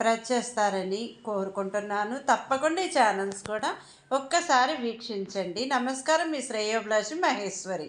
Press చేస్తారని కోరుకుంటున్నాను. తప్పకుండా ఈ ఛానల్స్ కూడా ఒక్కసారి వీక్షించండి. నమస్కారం మీ శ్రేయోభిలాషి మహేశ్వరి.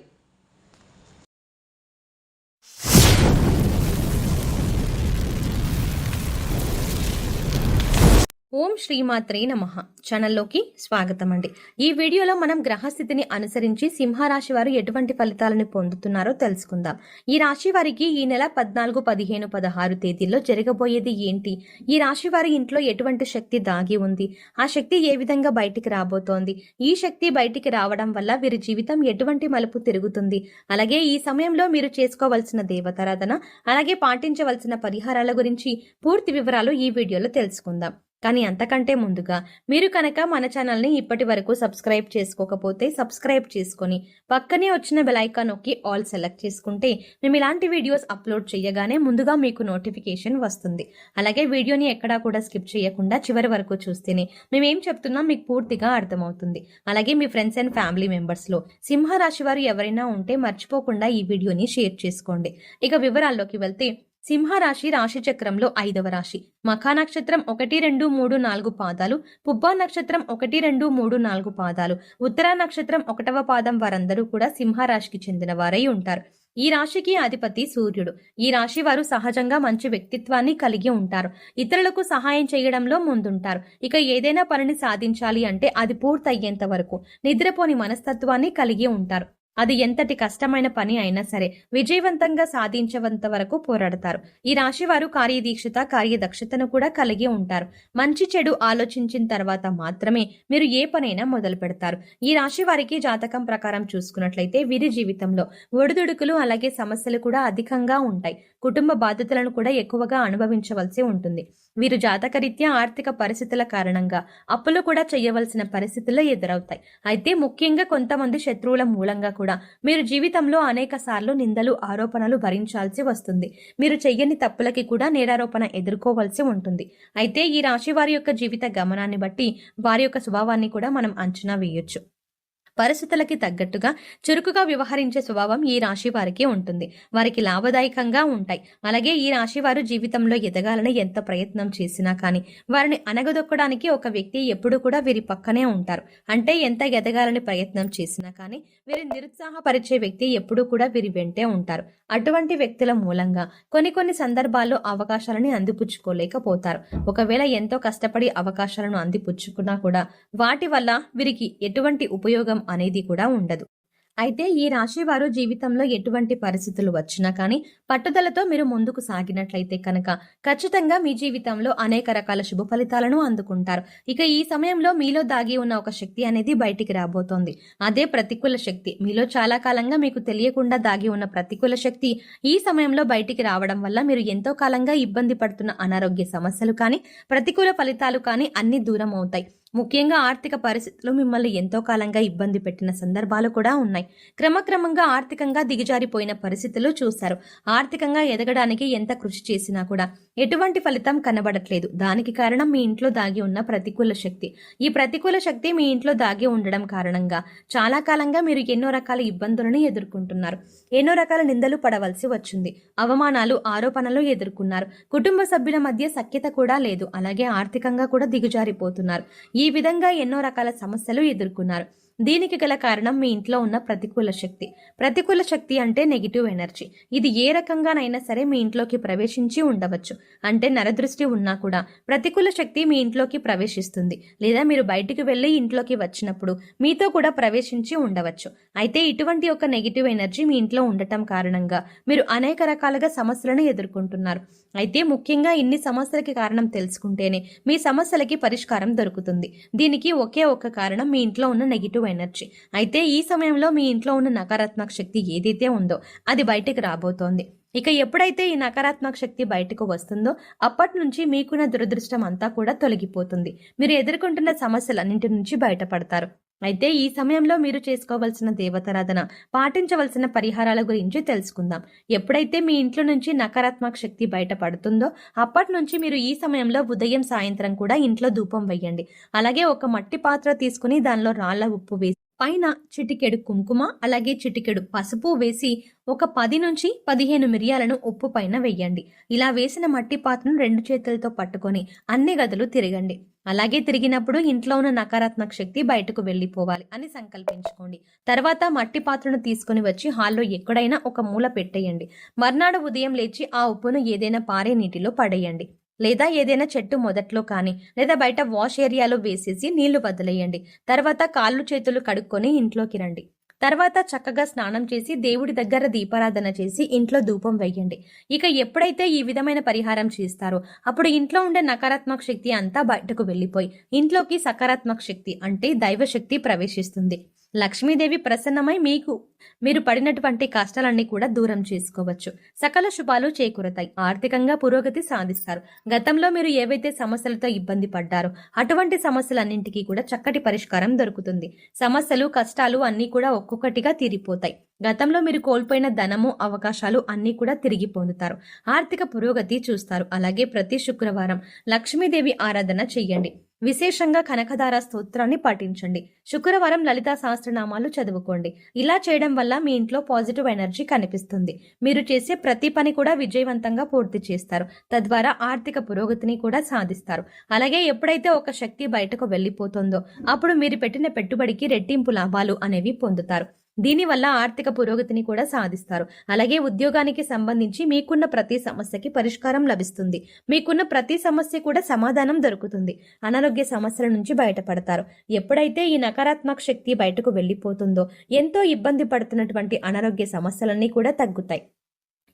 ఓం శ్రీమాత్రే నమ. ఛానల్లోకి స్వాగతం అండి ఈ వీడియోలో మనం గ్రహస్థితిని అనుసరించి సింహరాశి వారు ఎటువంటి ఫలితాలను పొందుతున్నారో తెలుసుకుందాం. ఈ రాశి వారికి ఈ నెల పద్నాలుగు పదిహేను పదహారు తేదీల్లో జరగబోయేది ఏంటి? ఈ రాశి వారి ఇంట్లో ఎటువంటి శక్తి దాగి ఉంది? ఆ శక్తి ఏ విధంగా బయటికి రాబోతోంది? ఈ శక్తి బయటికి రావడం వల్ల వీరి జీవితం ఎటువంటి మలుపు తిరుగుతుంది? అలాగే ఈ సమయంలో మీరు చేసుకోవాల్సిన దేవతారాధన అలాగే పాటించవలసిన పరిహారాల గురించి పూర్తి వివరాలు ఈ వీడియోలో తెలుసుకుందాం. కానీ అంతకంటే ముందుగా మీరు కనుక మన ఛానల్ని ఇప్పటి వరకు సబ్స్క్రైబ్ చేసుకోకపోతే సబ్స్క్రైబ్ చేసుకొని పక్కనే వచ్చిన బెలైకాన్ నొక్కి ఆల్ సెలెక్ట్ చేసుకుంటే మేము ఇలాంటి వీడియోస్ అప్లోడ్ చేయగానే ముందుగా మీకు నోటిఫికేషన్ వస్తుంది. అలాగే వీడియోని ఎక్కడా కూడా స్కిప్ చేయకుండా చివరి వరకు చూస్తేనే మేమేం చెప్తున్నా చెప్తున్నాం మీకు పూర్తిగా అర్థమవుతుంది. అలాగే మీ ఫ్రెండ్స్ అండ్ ఫ్యామిలీ మెంబర్స్లో సింహరాశి వారు ఎవరైనా ఉంటే మర్చిపోకుండా ఈ వీడియోని షేర్ చేసుకోండి. ఇక వివరాల్లోకి వెళ్తే సింహరాశి రాశిచక్రంలో ఐదవ రాశి. మఖా నక్షత్రం ఒకటి రెండు మూడు నాలుగు పాదాలు. పుబ్బా నక్షత్రం ఒకటి రెండు మూడు నాలుగు పాదాలు. ఉత్తరా నక్షత్రం ఒకటవ పాదం వారందరూ కూడా సింహరాశికి చెందిన వారై ఉంటారు. ఈ రాశికి అధిపతి సూర్యుడు. ఈ రాశి వారు సహజంగా మంచి వ్యక్తిత్వాన్ని కలిగి ఉంటారు. ఇతరులకు సహాయం చేయడంలో ముందుంటారు. ఇక ఏదైనా పనిని సాధించాలి అంటే అది పూర్తయ్యేంత వరకు. నిద్రపోని మనస్తత్వాన్ని కలిగి ఉంటారు. అది ఎంతటి కష్టమైన పని అయినా సరే విజయవంతంగా సాధించేంత వరకు పోరాడతారు. ఈ రాశి వారు కార్యదీక్షత కార్యదక్షతను కూడా కలిగి ఉంటారు. మంచి చెడు ఆలోచించిన తర్వాత మాత్రమే మీరు ఏ పనైనా మొదలు పెడతారు. ఈ రాశి వారికి జాతకం ప్రకారం చూసుకున్నట్లయితే వీరి జీవితంలో ఒడిదుడుకులు అలాగే సమస్యలు కూడా అధికంగా ఉంటాయి. కుటుంబ బాధ్యతలను కూడా ఎక్కువగా అనుభవించవలసి ఉంటుంది. వీరు జాతకరీత్యా ఆర్థిక పరిస్థితుల కారణంగా అప్పులు కూడా చేయవలసిన పరిస్థితులు ఎదురవుతాయి. అయితే ముఖ్యంగా కొంతమంది శత్రువుల మూలంగా కూడా మీరు జీవితంలో అనేక సార్లు నిందలు ఆరోపణలు భరించాల్సి వస్తుంది. మీరు చెయ్యని తప్పులకి కూడా నేరారోపణ ఎదుర్కోవాల్సి ఉంటుంది. అయితే ఈ రాశి వారి యొక్క జీవిత గమనాన్ని బట్టి వారి యొక్క స్వభావాన్ని కూడా మనం అంచనా వేయొచ్చు. పరిస్థితులకి తగ్గట్టుగా చురుకుగా వ్యవహరించే స్వభావం ఈ రాశి వారికి ఉంటుంది. వారికి లాభదాయకంగా ఉంటాయి. అలాగే ఈ రాశి వారు జీవితంలో ఎదగాలని ఎంత ప్రయత్నం చేసినా కానీ వారిని అనగదొక్కడానికి ఒక వ్యక్తి ఎప్పుడు కూడా వీరి పక్కనే ఉంటారు. అంటే ఎంత ఎదగాలని ప్రయత్నం చేసినా కానీ వీరి నిరుత్సాహపరిచే వ్యక్తి ఎప్పుడూ కూడా వీరి వెంటే ఉంటారు. అటువంటి వ్యక్తుల మూలంగా కొన్ని కొన్ని సందర్భాల్లో అవకాశాలని అందిపుచ్చుకోలేకపోతారు. ఒకవేళ ఎంతో కష్టపడి అవకాశాలను అందిపుచ్చుకున్నా కూడా వాటి వల్ల వీరికి ఎటువంటి ఉపయోగం అనేది కూడా ఉండదు. అయితే ఈ రాశి వారు జీవితంలో ఎటువంటి పరిస్థితులు వచ్చినా కానీ పట్టుదలతో మీరు ముందుకు సాగినట్లయితే కనుక ఖచ్చితంగా మీ జీవితంలో అనేక రకాల శుభ ఫలితాలను అందుకుంటారు. ఇక ఈ సమయంలో మీలో దాగి ఉన్న ఒక శక్తి అనేది బయటికి రాబోతోంది. అదే ప్రతికూల శక్తి. మీలో చాలా కాలంగా మీకు తెలియకుండా దాగి ఉన్న ప్రతికూల శక్తి ఈ సమయంలో బయటికి రావడం వల్ల మీరు ఎంతో కాలంగా ఇబ్బంది పడుతున్న అనారోగ్య సమస్యలు కానీ ప్రతికూల ఫలితాలు కానీ అన్ని దూరం అవుతాయి. ముఖ్యంగా ఆర్థిక పరిస్థితులు మిమ్మల్ని ఎంతో కాలంగా ఇబ్బంది పెట్టిన సందర్భాలు కూడా ఉన్నాయి. క్రమక్రమంగా ఆర్థికంగా దిగజారిపోయిన పరిస్థితులు చూశారు. ఆర్థికంగా ఎదగడానికి ఎంత కృషి చేసినా కూడా ఎటువంటి ఫలితం కనబడట్లేదు. దానికి కారణం మీ ఇంట్లో దాగి ఉన్న ప్రతికూల శక్తి. ఈ ప్రతికూల శక్తి మీ ఇంట్లో దాగి ఉండడం కారణంగా చాలా కాలంగా మీరు ఎన్నో రకాల ఇబ్బందులను ఎదుర్కొంటున్నారు. ఎన్నో రకాల నిందలు పడవలసి వచ్చింది. అవమానాలు ఆరోపణలు ఎదుర్కొన్నారు. కుటుంబ సభ్యుల మధ్య సఖ్యత కూడా లేదు. అలాగే ఆర్థికంగా కూడా దిగజారిపోతున్నారు. ఈ విధంగా ఎన్నో రకాల సమస్యలు ఎదుర్కొన్నారు. దీనికి గల కారణం మీ ఇంట్లో ఉన్న ప్రతికూల శక్తి. ప్రతికూల శక్తి అంటే నెగిటివ్ ఎనర్జీ. ఇది ఏ రకంగానైనా సరే మీ ఇంట్లోకి ప్రవేశించి ఉండవచ్చు. అంటే నరదృష్టి ఉన్నా కూడా ప్రతికూల శక్తి మీ ఇంట్లోకి ప్రవేశిస్తుంది. లేదా మీరు బయటికి వెళ్ళి ఇంట్లోకి వచ్చినప్పుడు మీతో కూడా ప్రవేశించి ఉండవచ్చు. అయితే ఇటువంటి ఒక నెగిటివ్ ఎనర్జీ మీ ఇంట్లో ఉండటం కారణంగా మీరు అనేక రకాలుగా సమస్యలను ఎదుర్కొంటున్నారు. అయితే ముఖ్యంగా ఇన్ని సమస్యలకి కారణం తెలుసుకుంటేనే మీ సమస్యలకి పరిష్కారం దొరుకుతుంది. దీనికి ఒకే ఒక కారణం మీ ఇంట్లో ఉన్న నెగిటివ్ ఎనర్జీ అయితే ఈ సమయంలో మీ ఇంట్లో ఉన్న నకారాత్మక శక్తి ఏదైతే ఉందో అది బయటకు రాబోతోంది. ఇక ఎప్పుడైతే ఈ నకారాత్మక శక్తి బయటకు వస్తుందో అప్పటి నుంచి మీకున్న దురదృష్టం అంతా కూడా తొలగిపోతుంది. మీరు ఎదుర్కొంటున్న సమస్యలన్నింటి నుంచి బయటపడతారు. అయితే ఈ సమయంలో మీరు చేసుకోవాల్సిన దేవతారాధన పాటించవలసిన పరిహారాల గురించి తెలుసుకుందాం. ఎప్పుడైతే మీ ఇంట్లో నుంచి నకారాత్మక శక్తి బయటపడుతుందో అప్పటి నుంచి మీరు ఈ సమయంలో ఉదయం సాయంత్రం కూడా ఇంట్లో ధూపం వేయండి. అలాగే ఒక మట్టి పాత్ర తీసుకుని దానిలో రాళ్ళ ఉప్పు వేసి పైన చిటికెడు కుంకుమ అలాగే చిటికెడు పసుపు వేసి ఒక పది నుంచి పదిహేను మిరియాలను ఉప్పు పైన వేయండి. ఇలా వేసిన మట్టి పాత్రను రెండు చేతులతో పట్టుకొని అన్ని గదులు తిరగండి. అలాగే తిరిగినప్పుడు ఇంట్లో ఉన్న నకారాత్మక శక్తి బయటకు వెళ్ళిపోవాలి అని సంకల్పించుకోండి. తర్వాత మట్టి పాత్రను తీసుకుని వచ్చి హాల్లో ఎక్కడైనా ఒక మూల పెట్టేయండి. మర్నాడు ఉదయం లేచి ఆ ఉప్పును ఏదైనా పారే నీటిలో పడేయండి. లేదా ఏదైనా చెట్టు మొదట్లో కానీ లేదా బయట వాష్ ఏరియాలో వేసేసి నీళ్ళు వదిలేయండి. తర్వాత కాళ్ళు చేతులు కడుక్కొని ఇంట్లోకి రండి. తర్వాత చక్కగా స్నానం చేసి దేవుడి దగ్గర దీపారాధన చేసి ఇంట్లో ధూపం వేయండి. ఇక ఎప్పుడైతే ఈ విధమైన పరిహారం చేస్తారో అప్పుడు ఇంట్లో ఉండే నకారాత్మక శక్తి అంతా బయటకు వెళ్ళిపోయి ఇంట్లోకి సకారాత్మక శక్తి అంటే దైవశక్తి ప్రవేశిస్తుంది. లక్ష్మీదేవి ప్రసన్నమై మీకు మీరు పడినటువంటి కష్టాలన్నీ కూడా దూరం చేసుకోవచ్చు. సకల శుభాలు చేకూరతాయి. ఆర్థికంగా పురోగతి సాధిస్తారు. గతంలో మీరు ఏవైతే సమస్యలతో ఇబ్బంది పడ్డారో అటువంటి సమస్యలన్నింటికీ కూడా చక్కటి పరిష్కారం దొరుకుతుంది. సమస్యలు కష్టాలు అన్నీ కూడా ఒక్కొక్కటిగా తీరిపోతాయి. గతంలో మీరు కోల్పోయిన ధనము అవకాశాలు అన్నీ కూడా తిరిగి పొందుతారు. ఆర్థిక పురోగతి చూస్తారు. అలాగే ప్రతి శుక్రవారం లక్ష్మీదేవి ఆరాధన చెయ్యండి విశేషంగా కనకదార స్తోత్రాన్ని పాటించండి. శుక్రవారం లలితా సహస్రనామాలు చదువుకోండి. ఇలా చేయడం వల్ల మీ ఇంట్లో పాజిటివ్ ఎనర్జీ కనిపిస్తుంది. మీరు చేసే ప్రతి పని కూడా విజయవంతంగా పూర్తి చేస్తారు. తద్వారా ఆర్థిక పురోగతిని కూడా సాధిస్తారు. అలాగే ఎప్పుడైతే ఒక శక్తి బయటకు వెళ్ళిపోతుందో అప్పుడు మీరు పెట్టిన పెట్టుబడికి రెట్టింపు లాభాలు అనేవి పొందుతారు. దీనివల్ల ఆర్థిక పురోగతిని కూడా సాధిస్తారు. అలాగే ఉద్యోగానికి సంబంధించి మీకున్న ప్రతి సమస్యకి పరిష్కారం లభిస్తుంది. మీకున్న ప్రతి సమస్య కూడా సమాధానం దొరుకుతుంది. అనారోగ్య సమస్యల నుంచి బయటపడతారు. ఎప్పుడైతే ఈ నకారాత్మక శక్తి బయటకు వెళ్ళిపోతుందో ఎంతో ఇబ్బంది పడుతున్నటువంటి అనారోగ్య సమస్యలన్నీ కూడా తగ్గుతాయి.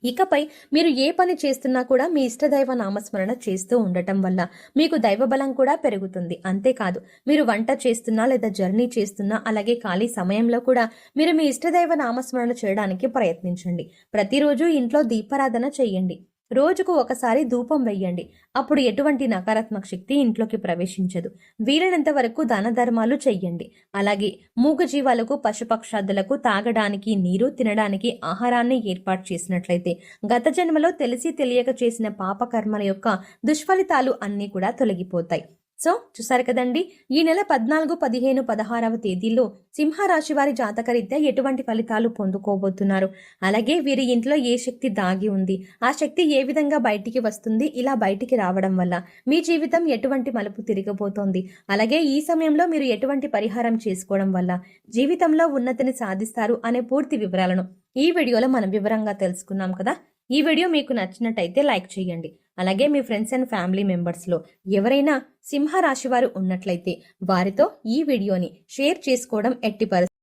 ఇకపై మీరు ఏ పని చేస్తున్నా కూడా మీ ఇష్టదైవ నామస్మరణ చేస్తూ ఉండటం వల్ల మీకు దైవబలం కూడా పెరుగుతుంది. అంతేకాదు మీరు వంట చేస్తున్నా లేదా జర్నీ చేస్తున్నా అలాగే ఖాళీ సమయంలో కూడా మీరు మీ ఇష్టదైవ నామస్మరణ చేయడానికి ప్రయత్నించండి. ప్రతిరోజు ఇంట్లో దీపారాధన చేయండి. రోజుకు ఒకసారి ధూపం వెయ్యండి. అప్పుడు ఎటువంటి నకారాత్మక శక్తి ఇంట్లోకి ప్రవేశించదు. వీలైనంత వరకు దాన ధర్మాలు చెయ్యండి. అలాగే మూగజీవాలకు పశుపక్షాదులకు తాగడానికి నీరు తినడానికి ఆహారాన్ని ఏర్పాటు చేసినట్లయితే గత జన్మలో తెలిసి తెలియక చేసిన పాపకర్మల యొక్క దుష్ఫలితాలు అన్నీ కూడా తొలగిపోతాయి. సో చూసారు కదండి ఈ నెల పద్నాలుగు పదిహేను పదహారవ తేదీల్లో సింహరాశి వారి జాతకరీత్యా ఎటువంటి ఫలితాలు పొందుకోబోతున్నారు? అలాగే వీరి ఇంట్లో ఏ శక్తి దాగి ఉంది? ఆ శక్తి ఏ విధంగా బయటికి వస్తుంది? ఇలా బయటికి రావడం వల్ల మీ జీవితం ఎటువంటి మలుపు తిరగబోతోంది అలాగే ఈ సమయంలో మీరు ఎటువంటి పరిహారం చేసుకోవడం వల్ల జీవితంలో ఉన్నతిని సాధిస్తారు అనే పూర్తి వివరాలను ఈ వీడియోలో మనం వివరంగా తెలుసుకున్నాం కదా? ఈ వీడియో మీకు నచ్చినట్టయితే లైక్ చేయండి. అలాగే మీ ఫ్రెండ్స్ అండ్ ఫ్యామిలీ మెంబర్స్లో ఎవరైనా సింహరాశి వారు ఉన్నట్లయితే వారితో ఈ వీడియోని షేర్ చేసుకోవడం ఎట్టి